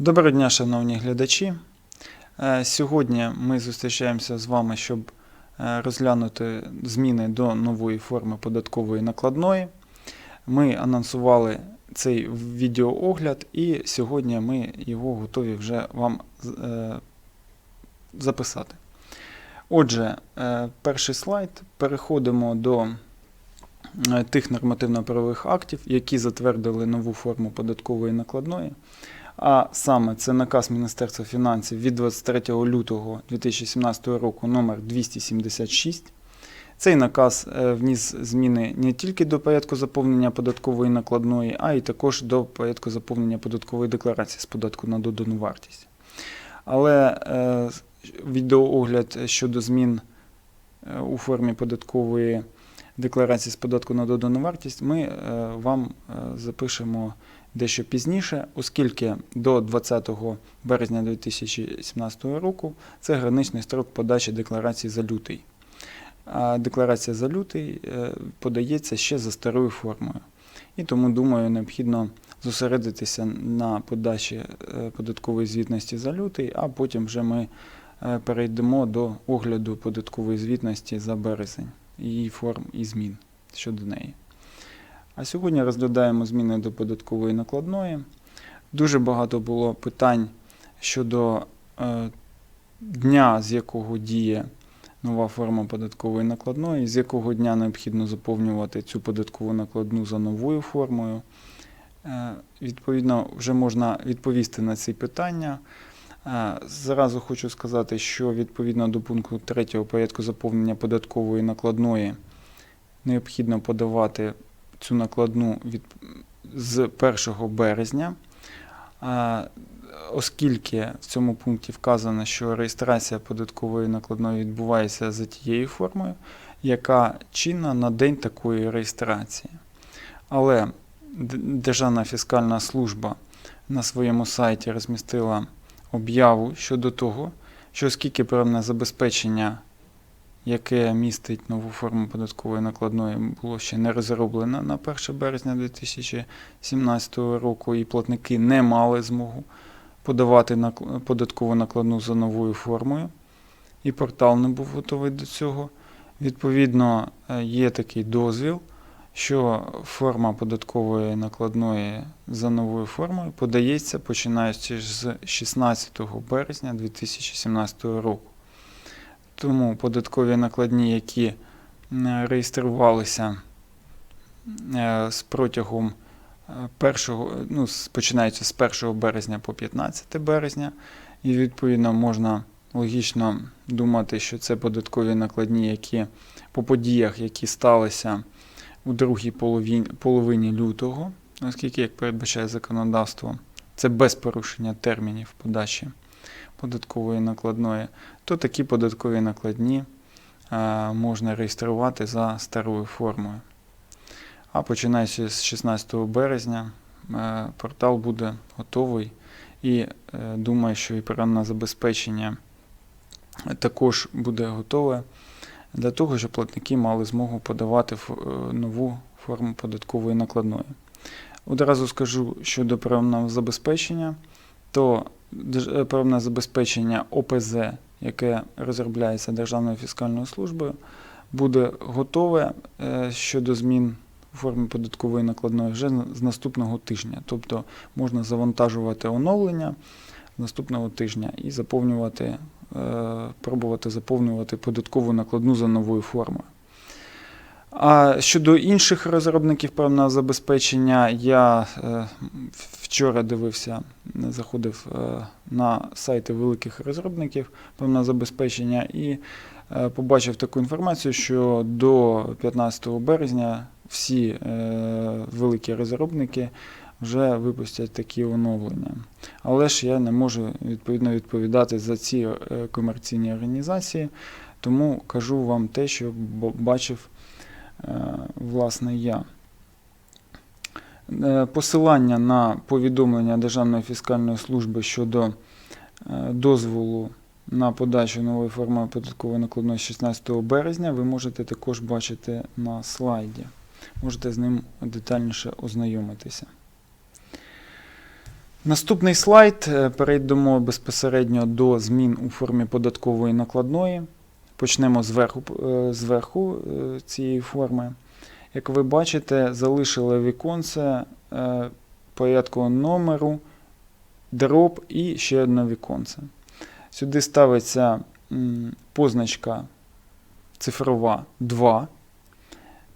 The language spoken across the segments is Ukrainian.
Доброго дня, шановні глядачі. Е, Сьогодні ми зустрічаємося з вами, щоб е, розглянути зміни до нової форми податкової накладної. Ми анонсували цей відеоогляд, і сьогодні ми його готові вже вам е, записати. Отже, перший слайд. Переходимо до тих нормативно-правових актів, які затвердили нову форму податкової накладної. А саме це наказ Міністерства фінансів від 23 лютого 2017 року номер 276. Цей наказ е, вніс зміни не тільки до порядку заповнення податкової накладної, а й також до порядку заповнення податкової декларації з податку на додану вартість. Але е, відеоогляд щодо змін е, у формі податкової декларації з податку на додану вартість ми вам запишемо дещо пізніше, оскільки до 20 березня 2017 року це граничний строк подачі декларації за лютий. А декларація за лютий е, подається ще за старою формою. І тому, думаю, необхідно зосередитися на подачі е, податкової звітності за лютий, а потім вже ми е, перейдемо до огляду податкової звітності за березень, її форм і змін щодо неї. А сьогодні розглядаємо зміни до податкової накладної. Дуже багато було питань щодо е, дня, з якого діє нова форма податкової накладної, з якого дня необхідно заповнювати цю податкову накладну за новою формою. Е, відповідно, вже можна відповісти на ці питання. Е, Зразу хочу сказати, що відповідно до пункту 3 порядку заповнення податкової накладної необхідно подавати цю накладну від, з 1 березня, оскільки в цьому пункті вказано, що реєстрація податкової накладної відбувається за тією формою, яка чинна на день такої реєстрації. Але Державна фіскальна служба на своєму сайті розмістила об'яву щодо того, що оскільки певне забезпечення яке містить нову форму податкової накладної, було ще не розроблено на 1 березня 2017 року, і платники не мали змогу подавати податкову накладну за новою формою, і портал не був готовий до цього. Відповідно, е, є такий дозвіл, що форма податкової накладної за новою формою подається починаючи з 16 березня 2017 року. Тому податкові накладні, які е, реєструвалися е, з протягом е, першого, ну, починаючи з 1 березня по 15 березня, і відповідно можна логічно думати, що це податкові накладні, які по подіях, які сталися у другій половині, половині лютого, оскільки, як передбачає законодавство, це без порушення термінів подачі податкової накладної, то такі податкові накладні е, можна реєструвати за старою формою. А починаючи з 16 березня, е, портал буде готовий і е, думаю, що і програмне забезпечення також буде готове для того, щоб платники мали змогу подавати нову форму податкової накладної. Одразу скажу щодо програмного забезпечення, то Е, забезпечення ОПЗ, яке розробляється Державною фіскальною службою, буде готове е, щодо змін у формі податкової накладної вже з наступного тижня. Тобто можна завантажувати оновлення з наступного тижня і заповнювати, е, пробувати заповнювати податкову накладну за новою формою. А щодо інших розробників програмного забезпечення, я е, вчора дивився, заходив е, на сайти великих розробників програмного забезпечення і е, побачив таку інформацію, що до 15 березня всі великі розробники вже випустять такі оновлення. Але ж я не можу відповідно відповідати за ці комерційні організації, тому кажу вам те, що бачив власне я. Е, Посилання на повідомлення Державної фіскальної служби щодо е, дозволу на подачу нової форми податкової накладної 16 березня ви можете також бачити на слайді. Можете з ним детальніше ознайомитися. Наступний слайд. Е, Перейдемо безпосередньо до змін у формі податкової накладної. Почнемо зверху, е, зверху е, цієї форми. Як ви бачите, залишили віконце е, порядку номеру, дроп і ще одне віконце. Сюди ставиться позначка цифрова 2.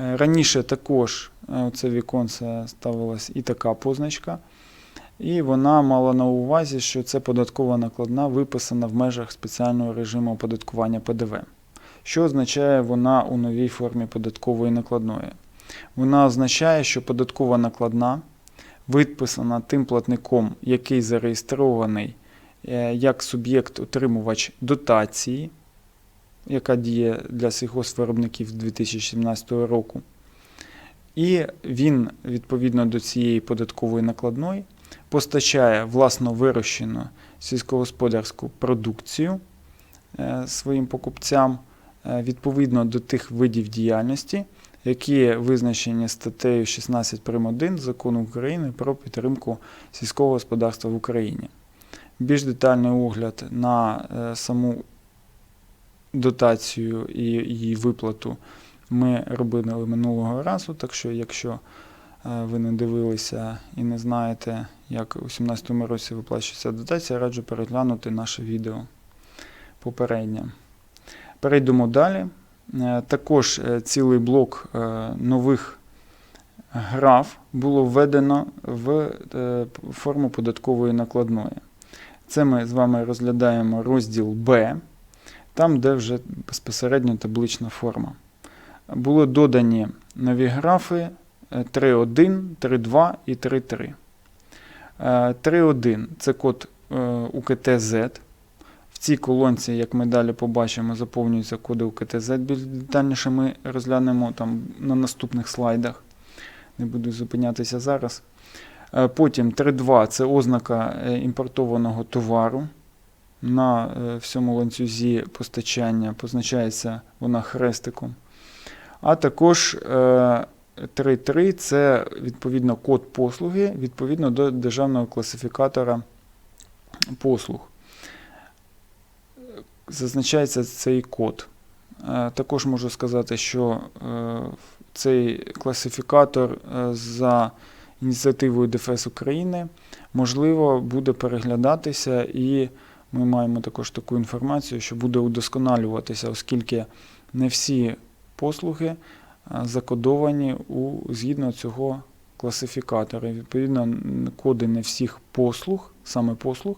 Е, Раніше також це віконце ставилась і така позначка. І вона мала на увазі, що це податкова накладна виписана в межах спеціального режиму оподаткування ПДВ. Що означає вона у новій формі податкової накладної? Вона означає, що податкова накладна виписана тим платником, який зареєстрований е, як суб'єкт-отримувач дотації, яка діє для сільгоспвиробників з 2017 року. І він, відповідно до цієї податкової накладної, постачає власно вирощену сільськогосподарську продукцію е, своїм покупцям е, відповідно до тих видів діяльності, які визначені статтею 16 прим. 1 Закону України про підтримку сільського господарства в Україні. Більш детальний огляд на е, саму дотацію і її виплату ми робили минулого разу, так що якщо ви не дивилися і не знаєте, як у 2017 році виплачується дотація, раджу переглянути наше відео попереднє. Перейдемо далі. Е, Також е, цілий блок е, нових граф було введено в е, форму податкової накладної. Це ми з вами розглядаємо розділ Б, там, де вже безпосередньо таблична форма. Були додані нові графи е, 3.1, 3.2 і 3.3. Е, 3.1 це код е, УКТ-Z. В цій колонці, як ми далі побачимо, заповнюються коди УКТ-Z. Більш детальніше ми розглянемо там на наступних слайдах. Не буду зупинятися зараз. Е, Потім 3.2 це ознака е, імпортованого товару. На е, всьому ланцюзі постачання позначається вона хрестиком. А також е, 3.3 це відповідно код послуги відповідно до державного класифікатора послуг. Зазначається цей код. Е, Також можу сказати, що е, цей класифікатор е, за ініціативою ДФС України можливо буде переглядатися, і ми маємо також таку інформацію, що буде удосконалюватися, оскільки не всі послуги закодовані у, згідно цього класифікатора. Відповідно, коди не всіх послуг, саме послуг,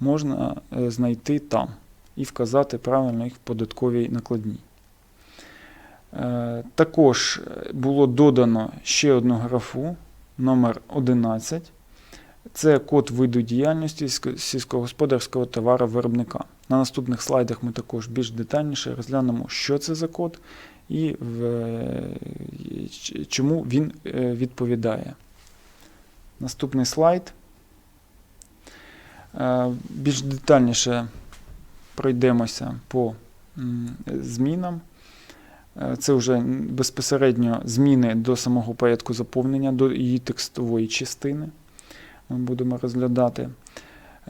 можна е, знайти там і вказати правильно їх в податковій накладній. Е, Також е, було додано ще одну графу номер 11. Це код виду діяльності сільсько- сільськогосподарського товаровиробника. На наступних слайдах ми також більш детальніше розглянемо, що це за код і в, е, чому він е, відповідає. Наступний слайд. Е, Більш детальніше пройдемося по змінам. Це вже безпосередньо зміни до самого порядку заповнення, до її текстової частини. Ми будемо розглядати.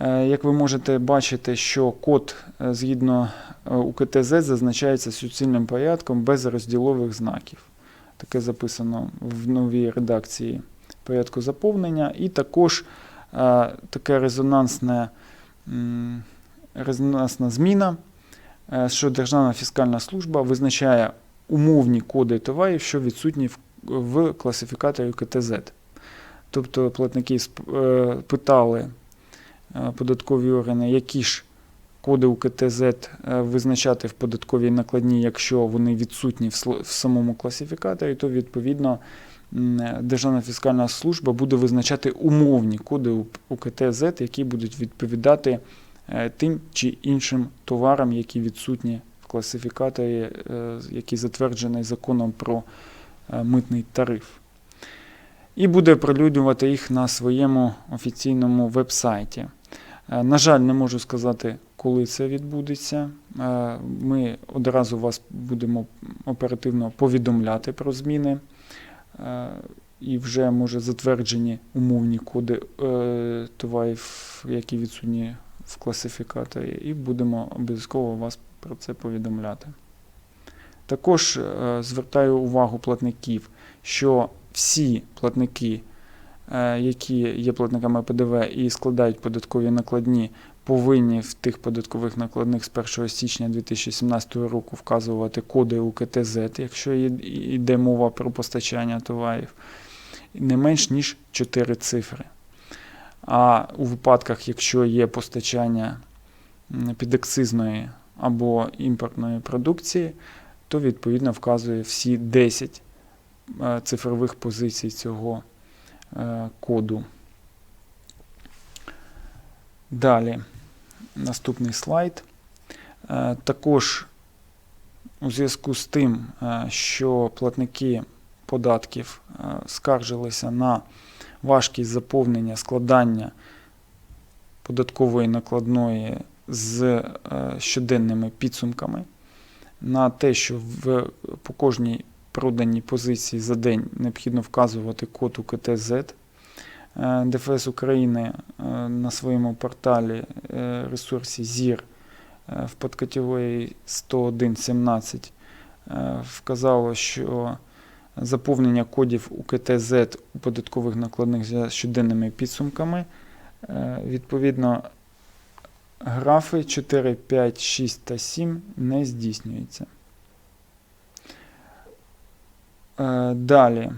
Е, Як ви можете бачити, що код е, згідно е, УКТЗ зазначається суцільним порядком без розділових знаків. Таке записано в новій редакції порядку заповнення. І також таке резонансне, м, резонансна зміна, що Державна фіскальна служба визначає умовні коди товарів, що відсутні в, класифікаторі КТЗ. Тобто платники питали податкові органи, які ж коди УКТЗ е, визначати в податковій накладній, якщо вони відсутні в самому класифікаторі, то відповідно е, Державна фіскальна служба буде визначати умовні коди УКТЗ, які будуть відповідати е, тим чи іншим товарам, які відсутні в класифікаторі, е, який затверджений законом про е, митний тариф. І буде оприлюднювати їх на своєму офіційному веб-сайті. Е, На жаль, не можу сказати, коли це відбудеться. Е, Ми одразу вас будемо оперативно повідомляти про зміни. Е, і вже може затверджені умовні коди товарів, які відсутні в класифікаторі, і будемо обов'язково вас про це повідомляти. Також звертаю увагу платників, що всі платники, які є платниками ПДВ і складають податкові накладні, повинні в тих податкових накладних з 1 січня 2017 року вказувати коди УКТЗ, якщо йде мова про постачання товарів, не менш ніж 4 цифри. А у випадках, якщо є постачання підакцизної або імпортної продукції, то відповідно вказує всі 10 е, цифрових позицій цього е, коду. Далі, наступний слайд. Е, Також у зв'язку з тим, е, що платники податків е, скаржилися на важкість заповнення складання податкової накладної з е, щоденними підсумками, на те, що в, по кожній проданій позиції за день необхідно вказувати код УКТЗ. Е, ДФС України е, на своєму порталі е, ресурсі ЗІР в подкатегорії 101.17 е, вказало, що заповнення кодів УКТЗ у податкових накладних за щоденними підсумками. Відповідно, графи 4, 5, 6 та 7 не здійснюються. Е, Далі.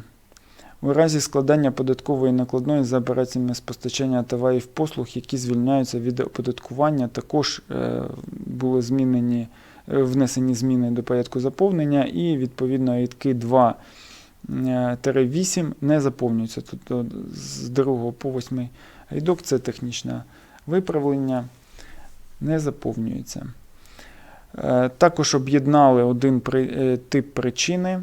У разі складання податкової накладної за операціями з постачання товарів послуг, які звільняються від оподаткування, також е, були змінені, е, внесені зміни до порядку заповнення, і відповідно рядки 2 8 не заповнюються. Тобто з 2 по 8 рядок це технічне виправлення, не заповнюється. Е, Також об'єднали один е, тип причини, е,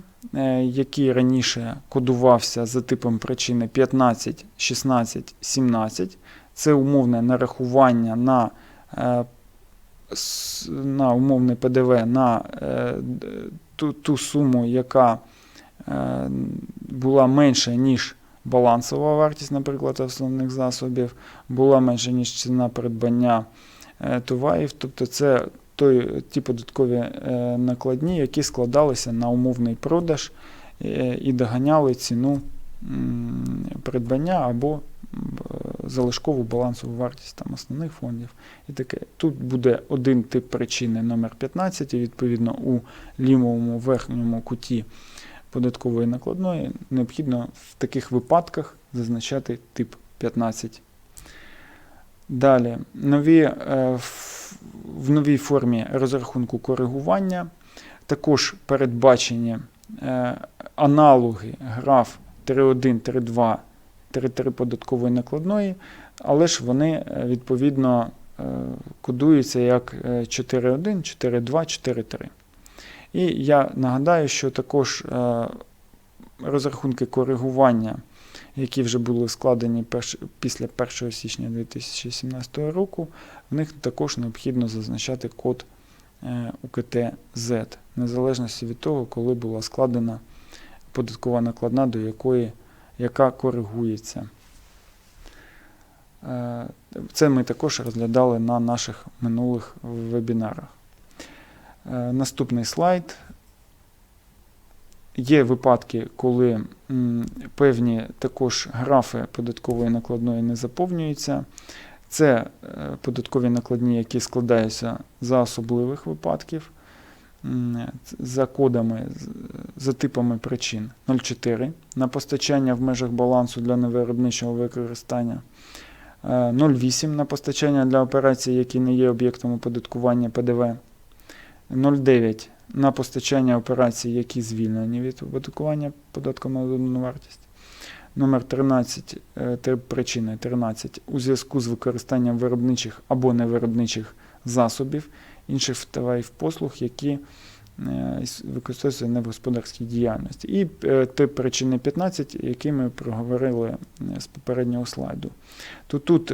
який раніше кодувався за типом причини 15, 16, 17. Це умовне нарахування на, е, на умовне ПДВ на е, ту, ту суму, яка е, була менша, ніж балансова вартість, наприклад, основних засобів, була менша, ніж ціна придбання е, товарів. Тобто це той, ті податкові е, накладні, які складалися на умовний продаж е, і доганяли ціну придбання або залишкову балансову вартість там, основних фондів. І таке. Тут буде один тип причини номер 15, і відповідно у лівому верхньому куті податкової накладної необхідно в таких випадках зазначати тип 15. Далі, нові, е, в- новій формі розрахунку коригування також передбачені е, аналоги граф 3.1, 3.2, 3.3 податкової накладної, але ж вони е, відповідно е, кодуються як е, 4.1, 4.2, 4.3. І я нагадаю, що також розрахунки коригування, які вже були складені перш- після 1 січня 2017 року, в них також необхідно зазначати код е, УКТ-Z, незалежності від того, коли була складена податкова накладна, до якої, яка коригується. Е, Це ми також розглядали на наших минулих вебінарах. Е, Наступний слайд. Є випадки, коли певні також графи податкової накладної не заповнюються. Це е, податкові накладні, які складаються за особливих випадків, за кодами, за типами причин 04 на постачання в межах балансу для невиробничого використання. е, 0,8 на постачання для операцій, які не є об'єктом оподаткування ПДВ. 0,9 на постачання операцій, які звільнені від оподаткування податком на додану вартість. Номер 13, е, три причини 13 у зв'язку з використанням виробничих або невиробничих засобів, інших товарів послуг, які е, використовуються не в господарській діяльності. І е, тип причини 15, який ми проговорили з попереднього слайду. То тут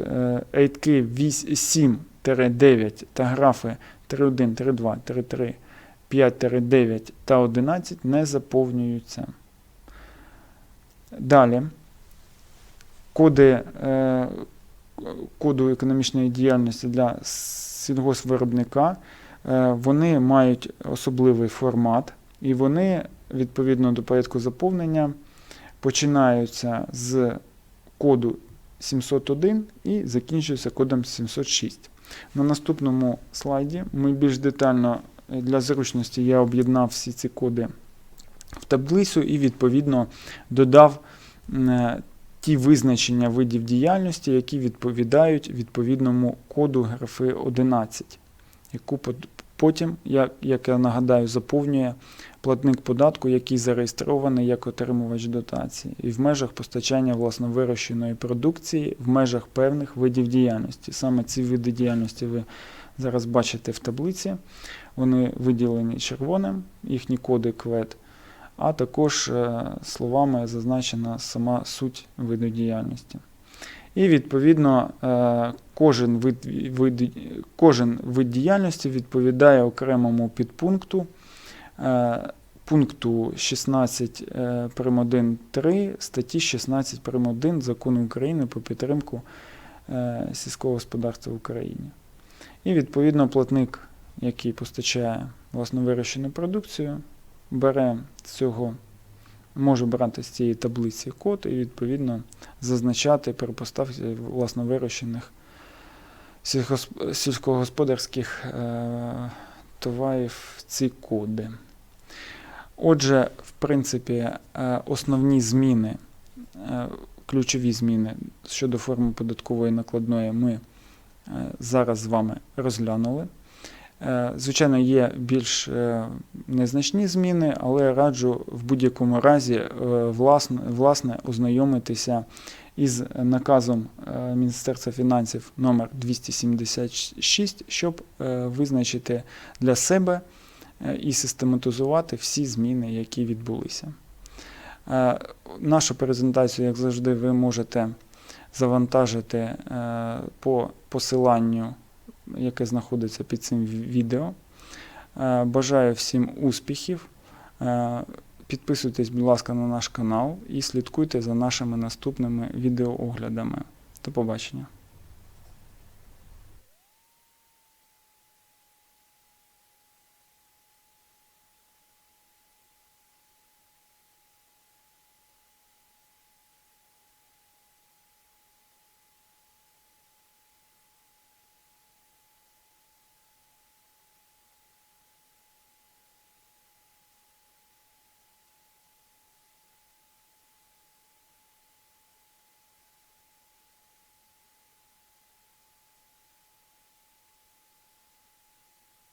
рядки 7-9 та графи 3.1, 3.2, 3.3, 5-9 та 11 не заповнюються. Далі. Коди е, коду економічної діяльності для сільгоспвиробника, е, вони мають особливий формат, і вони відповідно до порядку заповнення починаються з коду 701 і закінчуються кодом 706. На наступному слайді ми більш детально для зручності я об'єднав всі ці коди в таблицю і відповідно додав е, ті визначення видів діяльності, які відповідають відповідному коду графи 11, яку потім, як, я нагадаю, заповнює платник податку, який зареєстрований як отримувач дотації, і в межах постачання власновирощеної продукції в межах певних видів діяльності. Саме ці види діяльності ви зараз бачите в таблиці. Вони виділені червоним, їхні коди КВЕД, а також е, словами зазначена сама суть виду діяльності. І відповідно е, кожен вид, вид, кожен вид діяльності відповідає окремому підпункту е, пункту 16 е, прим. 1.3 статті 16 прим. 1 Закону України про підтримку сільського господарства в Україні. І відповідно платник, який постачає власновирощену продукцію, бере цього, може брати з цієї таблиці код і відповідно зазначати при поставці власновирощених сільгосп- сільськогосподарських е, товарів ці коди. Отже, в принципі, е, основні зміни, е, ключові зміни щодо форми податкової накладної ми зараз з вами розглянули. Е, Звичайно, є більш е, незначні зміни, але раджу в будь-якому разі е, власне, власне ознайомитися із наказом е, Міністерства фінансів номер 276, щоб е, визначити для себе е, і систематизувати всі зміни, які відбулися. Е, Нашу презентацію, як завжди, ви можете завантажити е, по посиланню, яке знаходиться під цим відео. Е, Бажаю всім успіхів. Е, Підписуйтесь, будь ласка, на наш канал і слідкуйте за нашими наступними відеооглядами. До побачення.